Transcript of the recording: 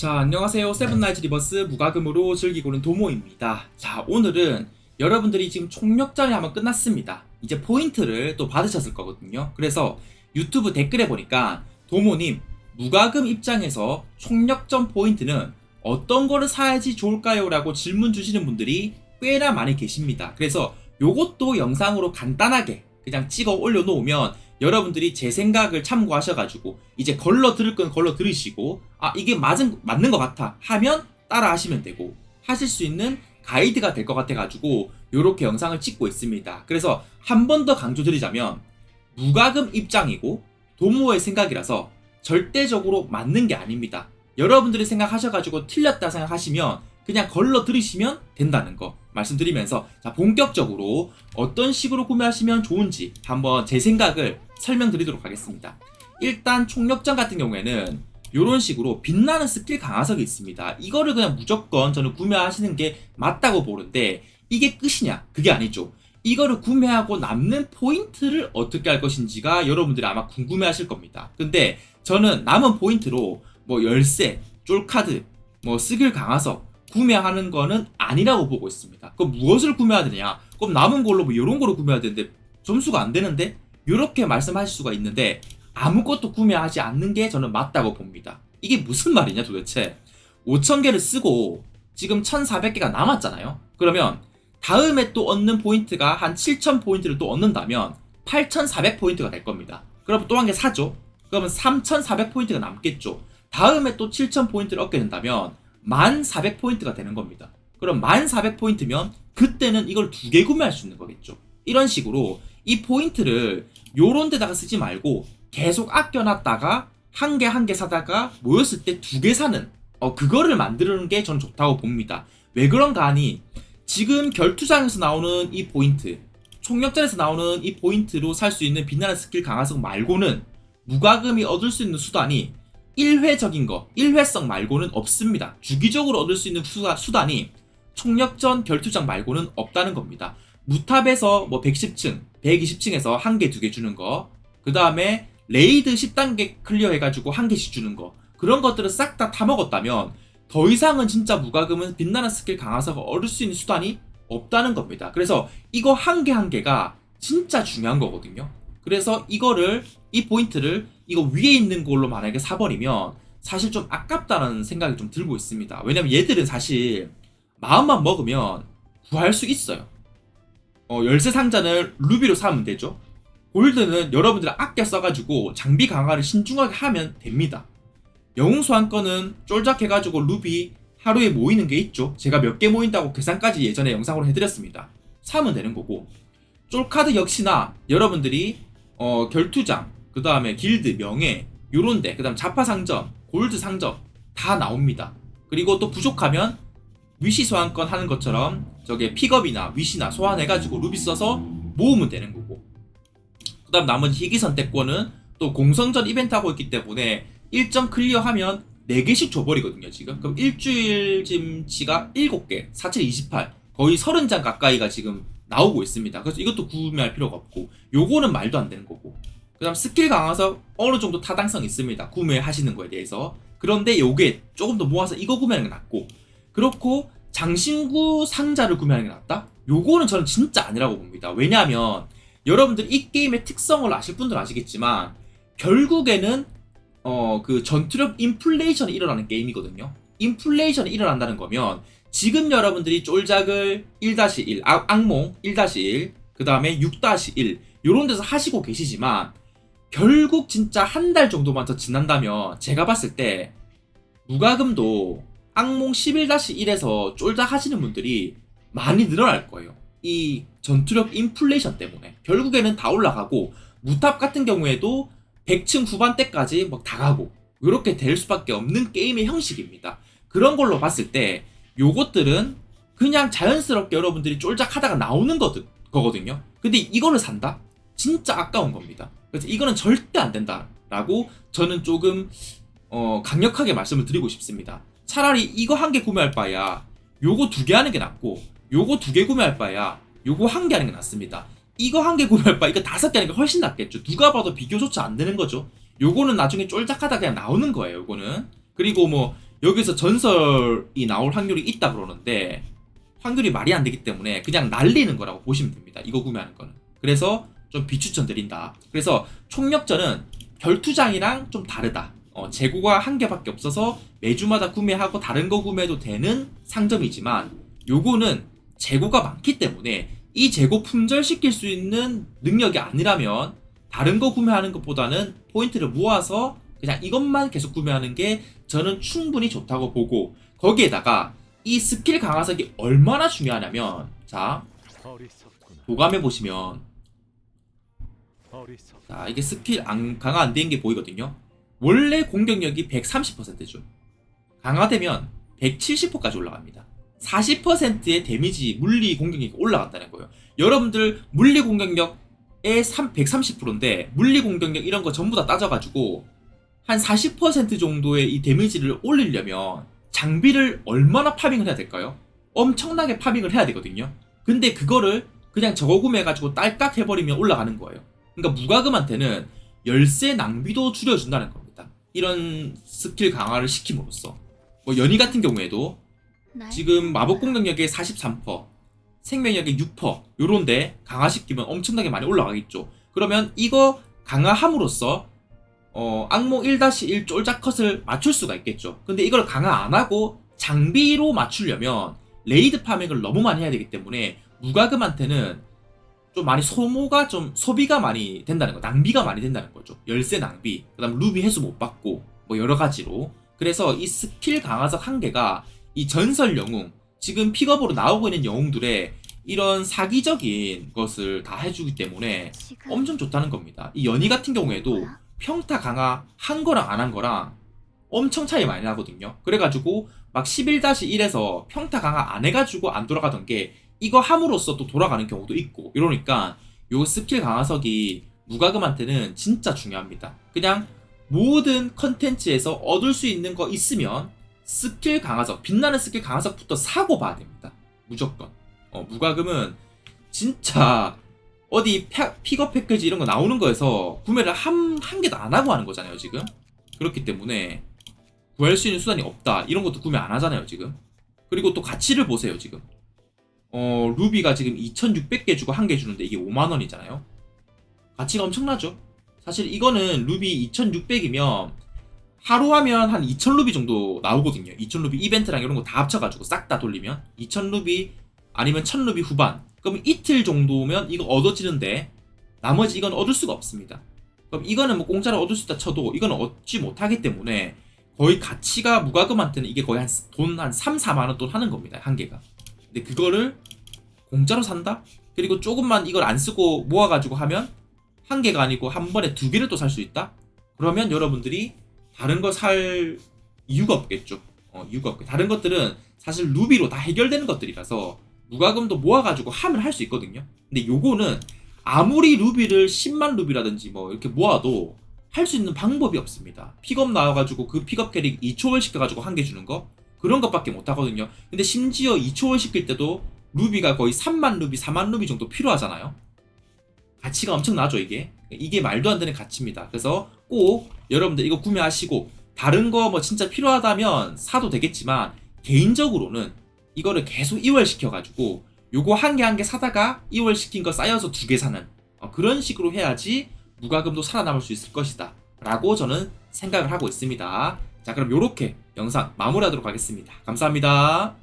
자, 안녕하세요. 세븐나이츠 리버스 무과금으로 즐기고는 도모입니다. 자, 오늘은 여러분들이 지금 총력전이 한번 끝났습니다. 이제 포인트를 또 받으셨을 거거든요. 그래서 유튜브 댓글에 보니까 도모님, 무과금 입장에서 총력전 포인트는 어떤 거를 사야지 좋을까요? 라고 질문 주시는 분들이 꽤나 많이 계십니다. 그래서 요것도 영상으로 간단하게 그냥 찍어 올려놓으면 여러분들이 제 생각을 참고하셔가지고 이제 걸러 들을 건 걸러 들으시고 아 이게 맞은 맞는 것 같아 하면 따라 하시면 되고 하실 수 있는 가이드가 될 것 같아 가지고 이렇게 영상을 찍고 있습니다. 그래서 한 번 더 강조드리자면 무과금 입장이고 도모의 생각이라서 절대적으로 맞는 게 아닙니다. 여러분들이 생각하셔가지고 틀렸다 생각하시면 그냥 걸러 들으시면 된다는 거 말씀드리면서 자 본격적으로 어떤 식으로 구매하시면 좋은지 한번 제 생각을 설명드리도록 하겠습니다. 일단 총력전 같은 경우에는 이런 식으로 빛나는 스킬 강화석이 있습니다. 이거를 그냥 무조건 저는 구매하시는 게 맞다고 보는데 이게 끝이냐? 그게 아니죠. 이거를 구매하고 남는 포인트를 어떻게 할 것인지가 여러분들이 아마 궁금해 하실 겁니다. 근데 저는 남은 포인트로 뭐 열쇠, 쫄카드, 뭐 스킬 강화석 구매하는 거는 아니라고 보고 있습니다. 그럼 무엇을 구매해야 되냐? 그럼 남은 걸로 뭐 이런 거를 구매해야 되는데 점수가 안 되는데? 이렇게 말씀하실 수가 있는데 아무것도 구매하지 않는 게 저는 맞다고 봅니다. 이게 무슨 말이냐 도대체? 5,000개를 쓰고 지금 1,400개가 남았잖아요. 그러면 다음에 또 얻는 포인트가 한 7,000 포인트를 또 얻는다면 8,400 포인트가 될 겁니다. 그럼 또 한 개 사죠. 그러면 3,400 포인트가 남겠죠. 다음에 또 7,000 포인트를 얻게 된다면 1,400 포인트가 되는 겁니다. 그럼 1,400 포인트면 그때는 이걸 두 개 구매할 수 있는 거겠죠. 이런 식으로 이 포인트를 요런 데다가 쓰지 말고 계속 아껴놨다가 한개 한 개 사다가 모였을 때 두 개 사는 어 그거를 만드는 게 저는 좋다고 봅니다. 왜 그런가 하니 지금 결투장에서 나오는 이 포인트 총력전에서 나오는 이 포인트로 살 수 있는 빛나는 스킬 강화석 말고는 무과금이 얻을 수 있는 수단이 1회적인 거, 1회성 말고는 없습니다. 주기적으로 얻을 수 있는 수가, 수단이 총력전 결투장 말고는 없다는 겁니다. 무탑에서 뭐 110층, 120층에서 한 개, 두 개 주는 거, 그 다음에 레이드 10단계 클리어 해가지고 한 개씩 주는 거, 그런 것들을 싹 다 타먹었다면 더 이상은 진짜 무과금은 빛나는 스킬 강화서가 얻을 수 있는 수단이 없다는 겁니다. 그래서 이거 한개한 개가 진짜 중요한 거거든요. 그래서 이거를 이 포인트를 이거 위에 있는 걸로 만약에 사버리면 사실 좀 아깝다는 생각이 좀 들고 있습니다. 왜냐면 얘들은 사실 마음만 먹으면 구할 수 있어요. 어, 열쇠 상자는 루비로 사면 되죠. 골드는 여러분들 아껴 써가지고 장비 강화를 신중하게 하면 됩니다. 영웅 소환권은 쫄작해가지고 루비 하루에 모이는 게 있죠. 제가 몇 개 모인다고 계산까지 예전에 영상으로 해드렸습니다. 사면 되는 거고 쫄카드 역시나 여러분들이 어, 결투장, 그 다음에 길드, 명예 요런데 그 다음 자파 상점, 골드 상점 다 나옵니다. 그리고 또 부족하면 위시 소환권 하는 것처럼 저게 픽업이나 위시나 소환해가지고 루비 써서 모으면 되는 거고 그 다음 나머지 희귀 선택권은 또 공성전 이벤트 하고 있기 때문에 일정 클리어하면 4개씩 줘버리거든요 지금. 그럼 일주일쯤치가 7개 4728 거의 30장 가까이가 지금 나오고 있습니다. 그래서 이것도 구매할 필요가 없고 요거는 말도 안 되는 거고. 그 다음 스킬 강화서 어느 정도 타당성 있습니다 구매하시는 거에 대해서. 그런데 요게 조금 더 모아서 이거 구매하는 게 낫고. 그렇고 장신구 상자를 구매하는 게 낫다? 요거는 저는 진짜 아니라고 봅니다. 왜냐하면 여러분들 이 게임의 특성을 아실 분들은 아시겠지만 결국에는 어 그 전투력 인플레이션이 일어나는 게임이거든요. 인플레이션이 일어난다는 거면 지금 여러분들이 쫄작을 1-1, 악, 악몽 1-1, 그 다음에 6-1 요런 데서 하시고 계시지만 결국 진짜 한 달 정도만 더 지난다면 제가 봤을 때 무과금도 악몽 11-1에서 쫄작 하시는 분들이 많이 늘어날 거예요. 이 전투력 인플레이션 때문에 결국에는 다 올라가고 무탑 같은 경우에도 100층 후반대까지 막 다 가고 이렇게 될 수밖에 없는 게임의 형식입니다. 그런 걸로 봤을 때 요것들은 그냥 자연스럽게 여러분들이 쫄작하다가 나오는 거드, 거거든요. 근데 이거를 산다? 진짜 아까운 겁니다. 그래서 이거는 절대 안 된다라고 저는 조금 어, 강력하게 말씀을 드리고 싶습니다. 차라리 이거 한 개 구매할 바야 요거 두 개 하는 게 낫고 요거 두 개 구매할 바야 요거 한 개 하는 게 낫습니다. 이거 한 개 구매할 바 이거 다섯 개 하는 게 훨씬 낫겠죠. 누가 봐도 비교조차 안 되는 거죠. 요거는 나중에 쫄짝하다 그냥 나오는 거예요. 요거는 그리고 뭐 여기서 전설이 나올 확률이 있다 그러는데 확률이 말이 안 되기 때문에 그냥 날리는 거라고 보시면 됩니다. 이거 구매하는 거는. 그래서 좀 비추천 드린다. 그래서 총력전은 결투장이랑 좀 다르다. 어, 재고가 한 개밖에 없어서 매주마다 구매하고 다른 거 구매해도 되는 상점이지만 요거는 재고가 많기 때문에 이 재고 품절시킬 수 있는 능력이 아니라면 다른 거 구매하는 것보다는 포인트를 모아서 그냥 이것만 계속 구매하는 게 저는 충분히 좋다고 보고 거기에다가 이 스킬 강화석이 얼마나 중요하냐면 자. 도감해 보시면. 자 이게 스킬 안, 강화 안 된 게 보이거든요 원래 공격력이 130%죠 강화되면 170%까지 올라갑니다 40%의 데미지 물리 공격력이 올라갔다는 거예요 여러분들 물리 공격력의 3, 130%인데 물리 공격력 이런 거 전부 다 따져가지고 한 40% 정도의 이 데미지를 올리려면 장비를 얼마나 파밍을 해야 될까요? 엄청나게 파밍을 해야 되거든요 근데 그거를 그냥 저거 구매해가지고 딸깍 해버리면 올라가는 거예요 그러니까 무과금한테는 열쇠 낭비도 줄여준다는 겁니다. 이런 스킬 강화를 시킴으로써 뭐 연희 같은 경우에도 지금 마법 공격력의 43%, 생명력의 6% 요런데 강화시키면 엄청나게 많이 올라가겠죠. 그러면 이거 강화함으로써 어, 악몽 1-1 쫄작 컷을 맞출 수가 있겠죠. 근데 이걸 강화 안 하고 장비로 맞추려면 레이드 파밍을 너무 많이 해야 되기 때문에 무과금한테는 좀 많이 소모가 좀 소비가 많이 된다는 거, 낭비가 많이 된다는 거죠. 열쇠 낭비, 그다음 루비 회수 못 받고 뭐 여러 가지로. 그래서 이 스킬 강화석 한 개가 이 전설 영웅 지금 픽업으로 나오고 있는 영웅들의 이런 사기적인 것을 다 해주기 때문에 엄청 좋다는 겁니다. 이 연희 같은 경우에도 평타 강화 한 거랑 안 한 거랑 엄청 차이 많이 나거든요. 그래가지고 막 11-1에서 평타 강화 안 해가지고 안 돌아가던 게 이거 함으로써 또 돌아가는 경우도 있고 이러니까 요 스킬 강화석이 무과금한테는 진짜 중요합니다. 그냥 모든 컨텐츠에서 얻을 수 있는 거 있으면 스킬 강화석, 빛나는 스킬 강화석부터 사고 봐야 됩니다. 무조건. 어, 무과금은 진짜 어디 펴- 픽업 패키지 이런 거 나오는 거에서 구매를 한, 한 개도 안 하고 하는 거잖아요, 지금. 그렇기 때문에 구할 수 있는 수단이 없다. 이런 것도 구매 안 하잖아요, 지금. 그리고 또 가치를 보세요, 지금. 어, 루비가 지금 2,600개 주고 한 개 주는데 이게 5만 원이잖아요. 가치가 엄청나죠. 사실 이거는 루비 2,600이면 하루 하면 한 2,000루비 정도 나오거든요. 2,000루비 이벤트랑 이런 거 다 합쳐가지고 싹 다 돌리면 2,000루비 아니면 1,000루비 후반. 그럼 이틀 정도면 이거 얻어지는데 나머지 이건 얻을 수가 없습니다. 그럼 이거는 뭐 공짜로 얻을 수 있다 쳐도 이거는 얻지 못하기 때문에 거의 가치가 무과금한테는 이게 거의 한돈한 3, 4만 원 돈 하는 겁니다. 한 개가. 근데 그거를 공짜로 산다? 그리고 조금만 이걸 안 쓰고 모아가지고 하면 한 개가 아니고 한 번에 두 개를 또 살 수 있다? 그러면 여러분들이 다른 거 살 이유가 없겠죠. 어, 이유가 없고 다른 것들은 사실 루비로 다 해결되는 것들이라서 무과금도 모아가지고 하면 할 수 있거든요. 근데 요거는 아무리 루비를 10만 루비라든지 뭐 이렇게 모아도 할 수 있는 방법이 없습니다. 픽업 나와가지고 그 픽업 캐릭 2초월 시켜가지고 한 개 주는 거 그런 것밖에 못 하거든요. 근데 심지어 2초월 시킬 때도 루비가 거의 3만 루비, 4만 루비 정도 필요하잖아요. 가치가 엄청 나죠 이게. 이게 말도 안 되는 가치입니다. 그래서 꼭 여러분들 이거 구매하시고 다른 거 뭐 진짜 필요하다면 사도 되겠지만 개인적으로는 이거를 계속 이월 시켜 가지고 요거 한 개 한 개 사다가 이월 시킨 거 쌓여서 두 개 사는 어, 그런 식으로 해야지 무과금도 살아남을 수 있을 것이다. 라고 저는 생각을 하고 있습니다. 자, 그럼 요렇게 영상 마무리하도록 하겠습니다. 감사합니다.